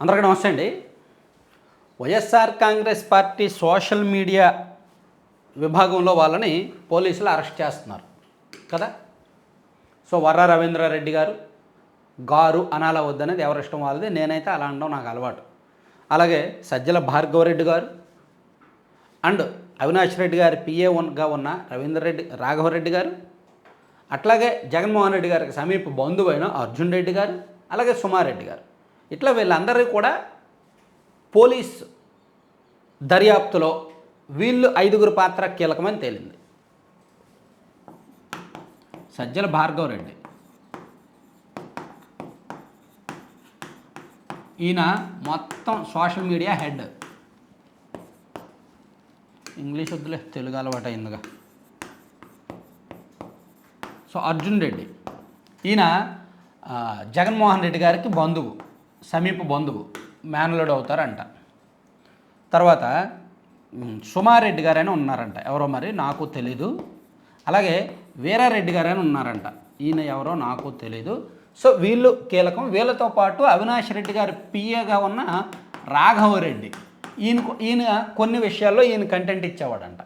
అందరికీ నమస్తే అండి. Y S R Congress party social media విభాగంలో వాళ్ళని పోలీసులు అరెస్ట్ చేస్తున్నారు. కదా? సో వర్ర రవీంద్రారెడ్డి గారు గారు అనాల వద్దనేది ఎవరిష్టం వాళ్ళది నేనైతే అలా అనడం నాకు అలవాటు. అలాగే సజ్జల భార్గవరెడ్డి గారు అండ్ అవినాష్ రెడ్డి గారు పిఏ వన్గా ఉన్న రవీంద్రరెడ్డి రాఘవరెడ్డి గారు అట్లాగే జగన్మోహన్ రెడ్డి గారికి సమీప బంధువైన అర్జున్ రెడ్డి గారు అలాగే సుమారెడ్డి గారు. ఇట్లా వీళ్ళందరూ కూడా పోలీస్ దర్యాప్తులో వీళ్ళు ఐదుగురు పాత్ర కీలకమని తేలింది. సజ్జల భార్గవ్ రెడ్డి. ఈయన మొత్తం సోషల్ మీడియా హెడ్. ఇంగ్లీష్ వద్దులే తెలుగు అలవాటు అయిందిగా. సో అర్జున్ రెడ్డి. ఈయన జగన్మోహన్ రెడ్డి గారికి బంధువు. సమీప బంధువు మేనలుడు అవుతారంట. తర్వాత సుమారెడ్డి గారైనా ఉన్నారంట. ఎవరో మరి? నాకు తెలీదు. అలాగే వీరారెడ్డి గారైనా ఉన్నారంట. ఈయన ఎవరో? నాకు తెలీదు. సో వీళ్ళు కీలకం. వీళ్ళతో పాటు అవినాష్ రెడ్డి గారు పిఏగా ఉన్న రాఘవరెడ్డి ఈయన ఈయన కొన్ని విషయాల్లో ఈయన కంటెంట్ ఇచ్చేవాడంట.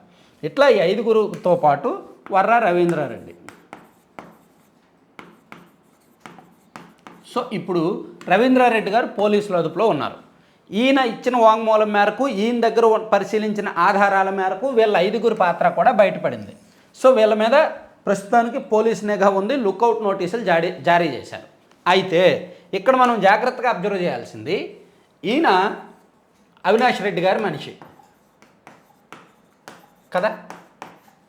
ఇట్లా ఈ ఐదుగురుతో పాటు వర్ర రవీంద్రారెడ్డి. సో ఇప్పుడు రవీంద్రారెడ్డి గారు పోలీసుల అదుపులో ఉన్నారు. ఈయన ఇచ్చిన వాంగ్మూలం మేరకు ఈయన దగ్గర పరిశీలించిన ఆధారాల మేరకు వీళ్ళ ఐదుగురు పాత్ర కూడా బయటపడింది. సో వీళ్ళ మీద ప్రస్తుతానికి పోలీస్ నిఘా ఉంది లుకౌట్ నోటీసులు జారీ జారీ చేశారు. అయితే ఇక్కడ మనం జాగ్రత్తగా అబ్జర్వ్ చేయాల్సింది ఈయన అవినాష్ రెడ్డి గారి మనిషి. కదా?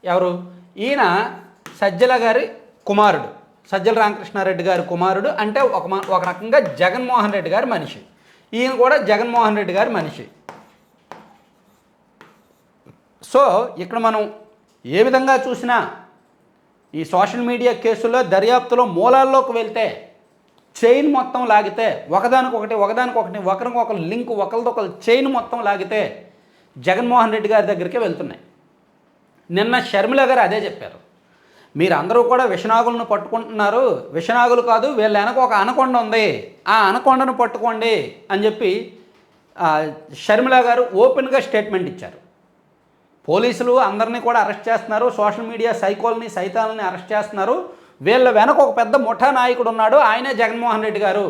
ఎవరు? ఈయన సజ్జల గారి కుమారుడు. సజ్జల రామకృష్ణారెడ్డి గారి కుమారుడు అంటే ఒక మ- ఒక రకంగా జగన్మోహన్ రెడ్డి గారి మనిషి. ఈయన కూడా జగన్మోహన్ రెడ్డి గారి మనిషి. సో ఇక్కడ మనం ఏ విధంగా చూసినా ఈ సోషల్ మీడియా కేసుల్లో దర్యాప్తులో మూలాల్లోకి వెళ్తే చైన్ మొత్తం లాగితే ఒకదానికొకటి ఒకదానికొకటి ఒకరికొకరు లింక్ ఒకరిదొకరు చైన్ మొత్తం లాగితే జగన్మోహన్ రెడ్డి గారి దగ్గరికి వెళ్తున్నాయి. నిన్న షర్మిల గారు అదే చెప్పారు. మీరందరూ కూడా విషనాగులను పట్టుకుంటున్నారు. విషనాగులు కాదు వీళ్ళ వెనక ఒక అనకొండ ఉంది. ఆ అనకొండను పట్టుకోండి అని చెప్పి షర్మిల గారు ఓపెన్గా స్టేట్మెంట్ ఇచ్చారు. పోలీసులు అందరినీ కూడా అరెస్ట్ చేస్తున్నారు. సోషల్ మీడియా సైకోల్ని సైతాలని అరెస్ట్ చేస్తున్నారు. వీళ్ళ వెనక ఒక పెద్ద ముఠా నాయకుడు ఉన్నాడు ఆయనే జగన్మోహన్ రెడ్డి గారు.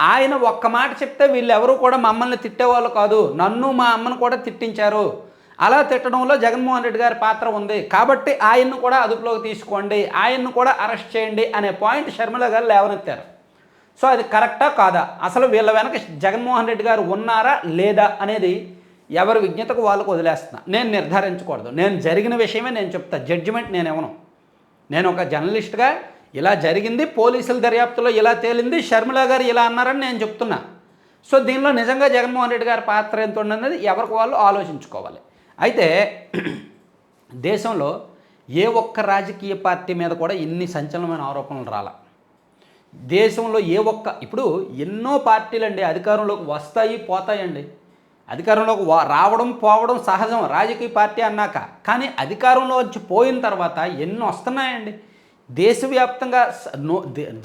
ఆయన ఒక్క మాట చెప్తే వీళ్ళెవరూ కూడా మమ్మల్ని తిట్టేవాళ్ళు కాదు. నన్ను మా అమ్మను కూడా తిట్టించారు. అలా తిట్టడంలో జగన్మోహన్ రెడ్డి గారి పాత్ర ఉంది. కాబట్టి ఆయన్ను కూడా అదుపులోకి తీసుకోండి. ఆయన్ను కూడా అరెస్ట్ చేయండి అనే పాయింట్ షర్మిల గారు లేవనెత్తారు. సో అది కరెక్టా కాదా? అసలు వీళ్ళ వెనక జగన్మోహన్ రెడ్డి గారు ఉన్నారా లేదా అనేది ఎవరి విజ్ఞతకు వాళ్ళకు వదిలేస్తున్నా. నేను నిర్ధారించకూడదు. నేను జరిగిన విషయమే నేను చెప్తా. జడ్జిమెంట్ నేను ఇవ్వను. నేను ఒక జర్నలిస్ట్గా ఇలా జరిగింది పోలీసుల దర్యాప్తులో ఇలా తేలింది షర్మిల గారు ఇలా అన్నారని నేను చెప్తున్నా. సో దీనిలో నిజంగా జగన్మోహన్ రెడ్డి గారి పాత్ర ఎంత ఉన్నది ఎవరికి వాళ్ళు ఆలోచించుకోవాలి. అయితే దేశంలో ఏ ఒక్క రాజకీయ పార్టీ మీద కూడా ఇన్ని సంచలనమైన ఆరోపణలు రాలా? దేశంలో ఏ ఒక్క ఇప్పుడు ఎన్నో పార్టీలు అండి అధికారంలోకి వస్తాయి పోతాయండి. అధికారంలోకి రావడం పోవడం సహజం రాజకీయ పార్టీ అన్నాక. కానీ అధికారంలో వచ్చి పోయిన తర్వాత ఎన్నో వస్తున్నాయండి. దేశవ్యాప్తంగా నో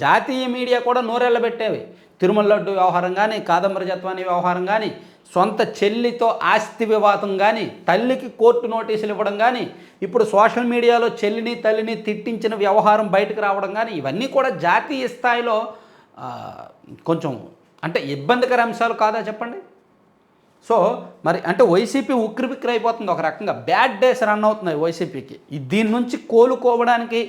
జాతీయ మీడియా కూడా నోరెళ్ళబెట్టేవి. తిరుమల లడ్డు వ్యవహారం కానీ కాదంబరి జత్వాని వ్యవహారం కానీ సొంత చెల్లితో ఆస్తి వివాదం కానీ తల్లికి కోర్టు నోటీసులు ఇవ్వడం కానీ ఇప్పుడు సోషల్ మీడియాలో చెల్లిని తల్లిని తిట్టించిన వ్యవహారం బయటకు రావడం కానీ ఇవన్నీ కూడా జాతీయ స్థాయిలో కొంచెం అంటే ఇబ్బందికర అంశాలు కాదా చెప్పండి? సో మరి అంటే వైసీపీ ఉక్రిపిక్రి అయిపోతుంది ఒక రకంగా. బ్యాడ్ డేస్ రన్ అవుతున్నాయి వైసీపీకి. దీని నుంచి కోలుకోవడానికి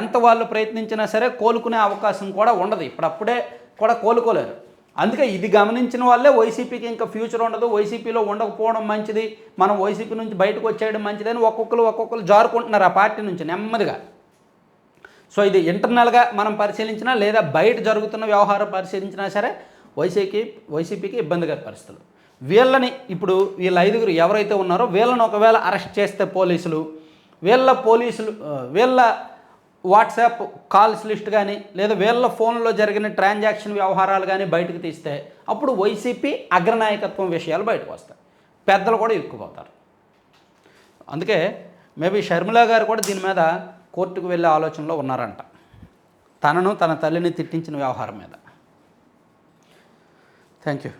ఎంత వాళ్ళు ప్రయత్నించినా సరే కోలుకునే అవకాశం కూడా ఉండదు. ఇప్పుడప్పుడే కూడా కోలుకోలేరు. అందుకే ఇది గమనించిన వాళ్ళే వైసీపీకి ఇంకా ఫ్యూచర్ ఉండదు వైసీపీలో ఉండకపోవడం మంచిది మనం వైసీపీ నుంచి బయటకు వచ్చేయడం మంచిదని ఒక్కొక్కరు ఒక్కొక్కరు జారుకుంటున్నారు ఆ పార్టీ నుంచి నెమ్మదిగా. సో ఇది ఇంటర్నల్గా మనం పరిశీలించినా లేదా బయట జరుగుతున్న వ్యవహారం పరిశీలించినా సరే వైసీపీ వైసీపీకి ఇబ్బందికర పరిస్థితులు. వీళ్ళని ఇప్పుడు వీళ్ళ ఐదుగురు ఎవరైతే ఉన్నారో వీళ్ళని ఒకవేళ అరెస్ట్ చేస్తే పోలీసులు వీళ్ళ పోలీసులు వీళ్ళ వాట్సాప్ కాల్స్ లిస్ట్ కానీ లేదా వీళ్ళ ఫోన్లో జరిగిన ట్రాన్సాక్షన్ వ్యవహారాలు కానీ బయటకు తీస్తే అప్పుడు వైసీపీ అగ్రనాయకత్వం విషయాలు బయటకు వస్తాయి. పెద్దలు కూడా ఇరుక్కుపోతారు. అందుకే మేబీ షర్మిల గారు కూడా దీని మీద కోర్టుకు వెళ్ళే ఆలోచనలో ఉన్నారంట. తనను తన తల్లిని తిట్టించిన వ్యవహారం మీద. Thank you